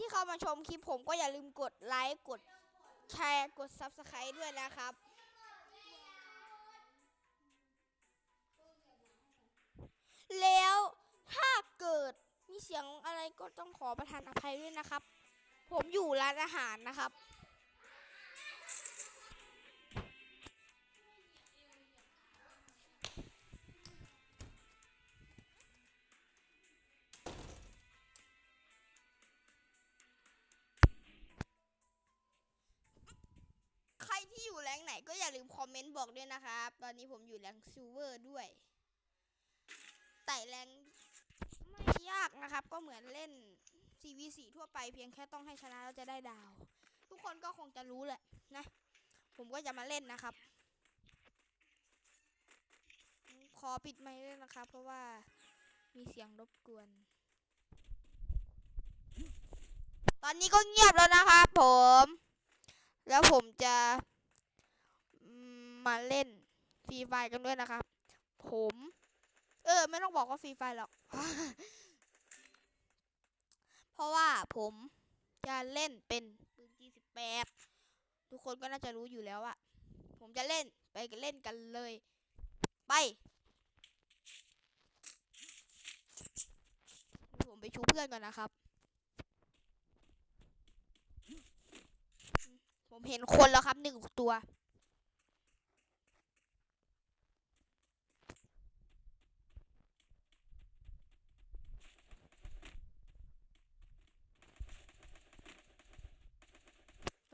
ที่เข้ามาชมคลิปผมก็อย่าลืมกดไลค์กดแชร์กด Subscribe ด้วยนะครับแล้วถ้าเกิดมีเสียงอะไรก็ต้องขอประทานอภัยด้วยนะครับ ผมอยู่ร้านอาหารนะครับ อย่าลืมคอมเมนต์บอกด้วยนะครับ ตอนนี้ผมอยู่แรงซิลเวอร์ด้วยไต่แรงไม่ยากนะครับ ก็เหมือนเล่น CVC ทั่วไปเพียงแค่ต้องให้ชนะแล้วจะได้ดาว ทุกคนก็คงจะรู้แหละนะ ผมก็จะมาเล่นนะครับ ขอปิดไมค์ด้วยนะครับ เพราะว่ามีเสียงรบกวน ตอนนี้ก็เงียบแล้วนะครับผม แล้วผมจะ มาเล่นฟรีไฟกันด้วยนะครับ ผม เออ ไม่ต้องบอกว่าฟรีไฟหรอก เพราะว่าผมจะเล่นเป็นปืน G18 ทุกคนก็น่าจะรู้อยู่แล้วอะผมจะเล่นไปเล่นกันเลย ไป ผมไปชูเพื่อนก่อนนะครับ ผมเห็นคนแล้วครับหนึ่งตัว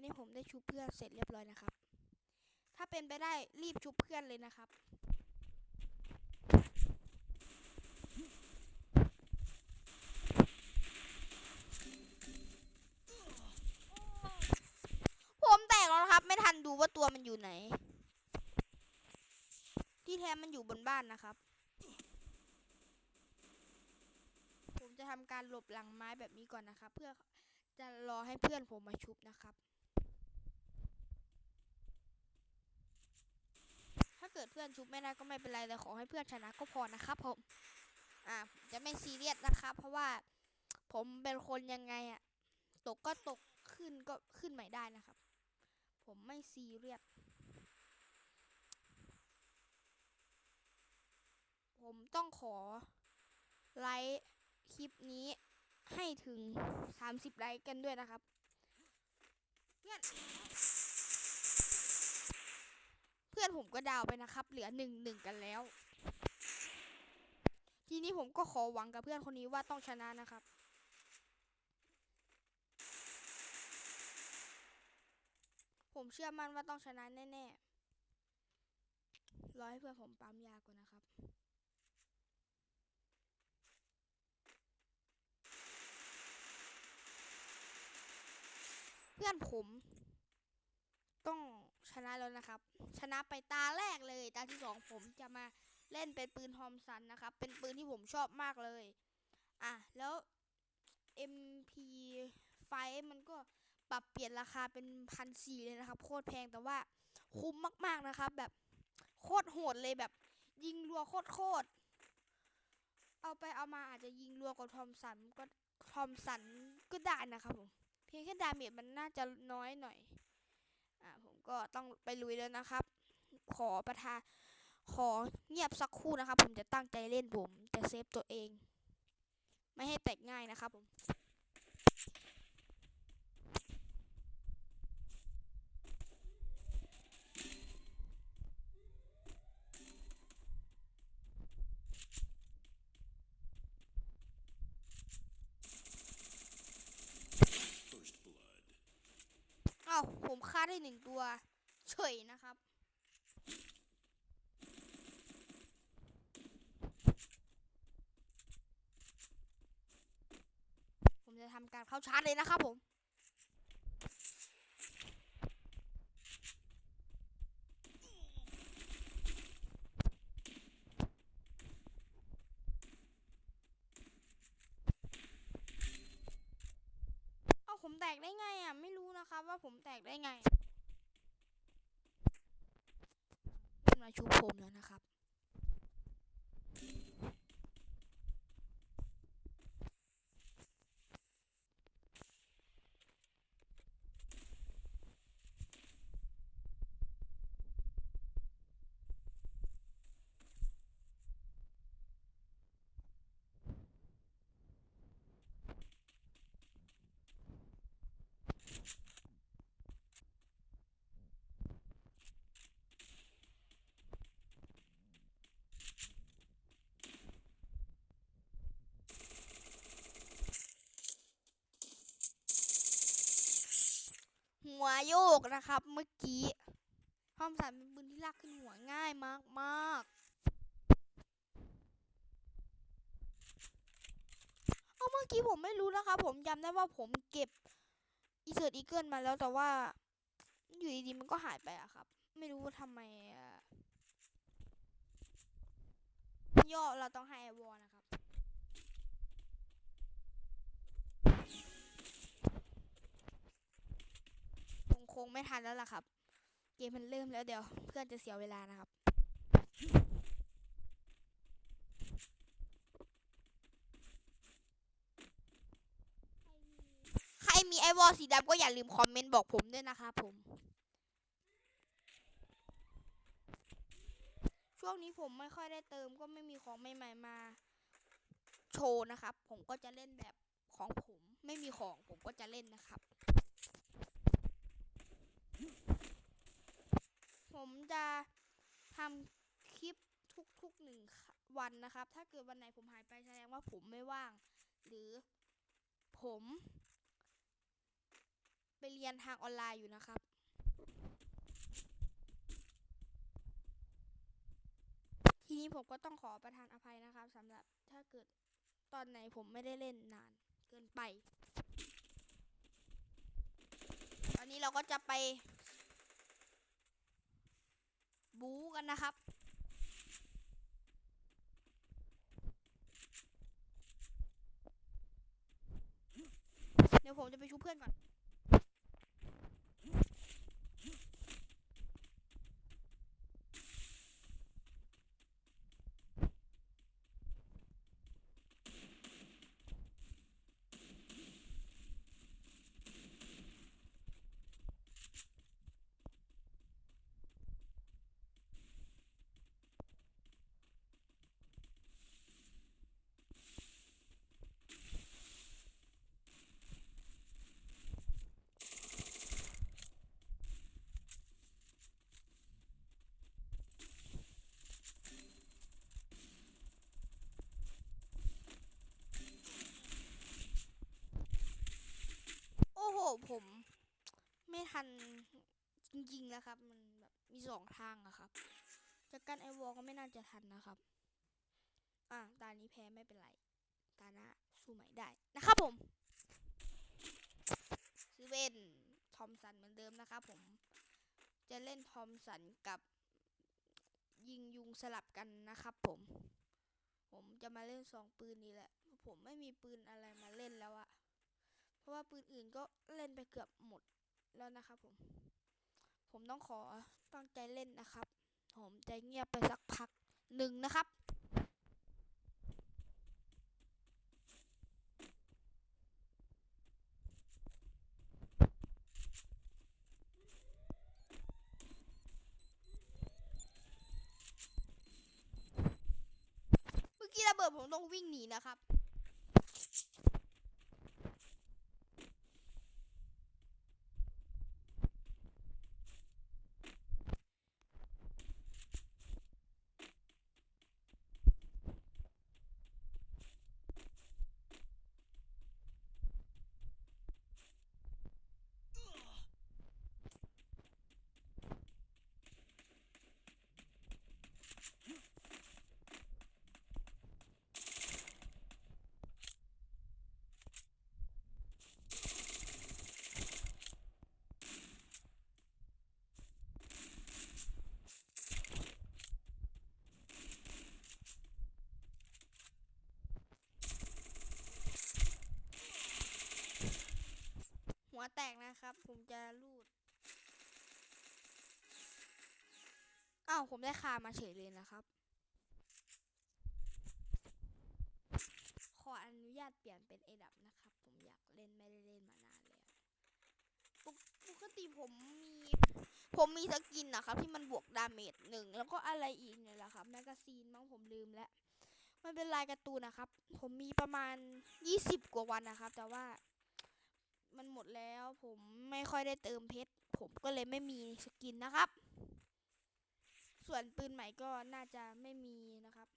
อนนี้ผมได้ชุบเพื่อนเสร็จเรียบร้อยนะครับ ถ้าเป็นไปได้รีบชุบเพื่อนเลยนะครับ ผมแตกแล้วครับ ไม่ทันดูว่าตัวมันอยู่ไหน ที่แท้มันอยู่บนบ้านนะครับ ผมจะทำการหลบหลังไม้แบบนี้ก่อนนะครับ เพื่อจะรอให้เพื่อนผมมาชุบนะครับ ถ้า เกิดเพื่อนชุบไม่ได้ก็ไม่เป็นไรแต่ขอให้เพื่อนชนะก็พอนะครับผม อ่าจะไม่ซีเรียสนะครับ เพราะว่าผมเป็นคนยังไงอะตกก็ตกขึ้นก็ขึ้นใหม่ได้นะครับ ผมไม่ซีเรียสผมต้องขอไลค์คลิปนี้ให้ถึง 30 ไลค์กันด้วยนะครับ เพื่อน พื่อนผมก็ดาวไปนะครับ เหลือหนึ่งหนึ่งกันแล้ว ทีนี้ผมก็ขอหวังกับเพื่อนคนนี้ว่าต้องชนะนะครับ ผมเชื่อมั่นว่าต้องชนะแน่ๆรอให้เพื่อนผมปั๊มยาก่อนนะครับเพื่อนผม ต้องชนะแล้วนะครับ ชนะไปตาแรกเลย ตาที่สองผมจะมาเล่นเป็นปืนทอมสันนะครับ เป็นปืนที่ผมชอบมากเลย อะ แล้ว MP5 มันก็ปรับเปลี่ยนราคาเป็นพันสี่เลยนะครับ โคตรแพงแต่ว่าคุ้มมากๆนะครับ แบบโคตรโหดเลยแบบ ยิงรัวโคตรโคตรเอาไปเอามาอาจจะยิงรัวกว่าทอมสันก็ทอมสันก็ได้นะครับผมเพียงแค่ดาเมจมันน่าจะน้อยหน่อย ก็ต้องไปลุยแล้วนะครับ ขอประทานขอเงียบสักครู่นะครับ ผมจะตั้งใจเล่นผมจะเซฟตัวเอง ไม่ให้แตกง่ายนะครับผมาได้หนึ่งตัว เฉยนะครับ ผมจะทำการเข้าชาร์จเลยนะครับผม เอ้าผมแตกได้ไงอะ ไม่รู้นะ ครับว่าผมแตกได้ไงขึ้นมาชูผมแล้วนะครับ โยกนะครับ เมื่อกี้ทอมสันเป็นปืนที่ลากขึ้นหัวง่ายมากมากเอาเมื่อกี้ผมไม่รู้นะครับ ผมจำได้ว่าผมเก็บอีเซิร์ตอีเกิลมาแล้วแต่ว่า อยู่ดีๆมันก็หายไปอะครับ ไม่รู้ว่าทำไมอะย่อเราต้องให้ไอวอลนะ งไม่ทันแล้วล่ะครับ เกมมันเริ่มแล้วเดี๋ยว เพื่อนจะเสียเวลานะครับ ใครมีไอวอลสีดำก็อย่าลืมคอมเมนต์บอกผมด้วยนะครับผม ช่วงนี้ผมไม่ค่อยได้เติมก็ไม่มีของใหม่ๆมาโชว์นะครับ ผมก็จะเล่นแบบของผม ไม่มีของผมก็จะเล่นนะครับ ผมจะทำคลิปทุกๆหนึ่งวันนะครับ ถ้าเกิดวันไหนผมหายไปแสดงว่าผมไม่ว่าง หรือผม ไปเรียนทางออนไลน์อยู่นะครับ ทีนี้ผมก็ต้องขอประทานอภัยนะครับสำหรับถ้าเกิดตอนไหนผมไม่ได้เล่นนานเกินไป นนี้เราก็จะไป บู๊กันนะครับ เดี๋ยวผมจะไปชูเพื่อนก่อน โอ้โห ผมไม่ ทันจริงๆนะครับ มันแบบมีสองทางอะครับ จากการไอวอลก็ไม่น่าจะทันนะครับ อะตานี้แพ้ไม่เป็นไร ตาหน้าสู้ใหม่ได้นะครับผมซื้อเวนทอมสันเหมือนเดิมนะครับผม จะเล่นทอมสันกับยิงยุงสลับกันนะครับผม ผมจะมาเล่นสองปืนนี้แหละ ผมไม่มีปืนอะไรมาเล่นแล้วอะเพราะว่าปืนอื่นก็เล่นไปเกือบหมด แล้วนะครับผม ผมต้องขอตั้งใจเล่นนะครับ ผมจะเงียบไปสักพักหนึ่งนะครับเมื่อกี้ระเบิดผมต้องวิ่งหนีนะครับ หัวแตก นะครับ ผมจะรูดอ้าวผมได้คามาเฉยเลยนะครับ ขออนุญาตเปลี่ยนเป็นเอดับนะครับ ผมอยากเล่นไม่ได้เล่นมานานแล้วปกปกติผมมีผมมีสกินนะครับ ที่มันบวกดาเมจหนึ่งแล้วก็อะไรอีกเนี่ยแหละครับแมกกาซีนมั้งผมลืมแล้วมันเป็นลายการ์ตูนนะครับ ผมมีประมาณ 20 กว่าวันนะครับ แต่ว่า มันหมดแล้วผมไม่ค่อยได้เติมเพชร ผมก็เลยไม่มีสกินนะครับ ส่วนปืนใหม่ก็น่าจะไม่มีนะครับ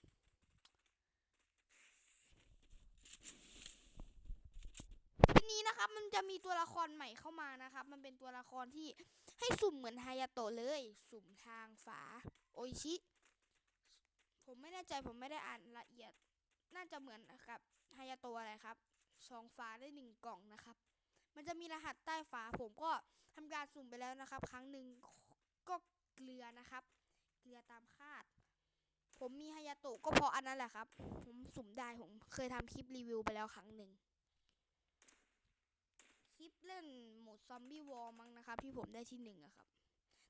ทีนี้นะครับมันจะมีตัวละครใหม่เข้ามานะครับ มันเป็นตัวละครที่ให้สุ่มเหมือนฮายาโตะเลย สุ่มทางฝาโอชิ ผมไม่แน่ใจผมไม่ได้อ่านละเอียด น่าจะเหมือนกับฮายาโตะอะไรครับสองฝาได้หนึ่งกล่องนะครับ มันจะมีรหัสใต้ฝาผมก็ทำการสุ่มไปแล้วนะครับ ครั้งหนึ่งก็เกลือนะครับ เกลือตามคาด ผมมีฮายาโตะก็เพราะอันนั้นแหละครับ ผมสุ่มได้ผมเคยทำคลิปรีวิวไปแล้วครั้งหนึ่งคลิปเล่นโหมดซอมบี้วอลมั้งนะครับ ที่ผมได้ที่หนึ่งอะครับ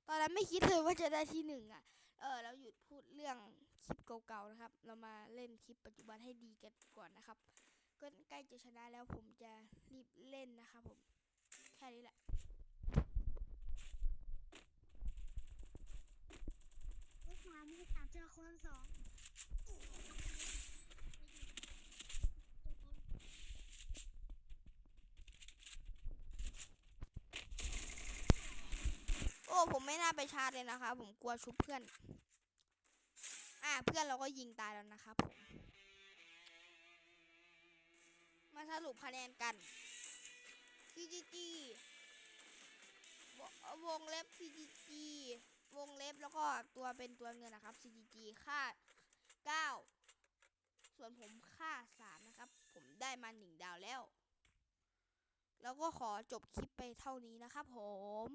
ตอนนั้นไม่คิดเลยว่าจะได้ที่หนึ่งอะเออเราหยุดพูดเรื่องคลิปเก่าๆนะครับ เรามาเล่นคลิปปัจจุบันให้ดีกันก่อนนะครับ ก็ใกล้จะชนะแล้วผมจะรีบเล่นนะครับผม แค่นี้แหละเลขสามเลขสามเจอคนสองโอ้ผมไม่น่าไปชาร์จเลยนะคะ ผมกลัวชุบเพื่อน อ่าเพื่อนเราก็ยิงตายแล้วนะครับผม สรุปคะแนนกัน CGG ววงเล็บ CGG วงเล็บแล้วก็ตัวเป็นตัวเงินนะครับ CGG ค่า9ส่วนผมค่า3นะครับ ผมได้มา1ดาวแล้ว แล้วก็ขอจบคลิปไปเท่านี้นะครับผม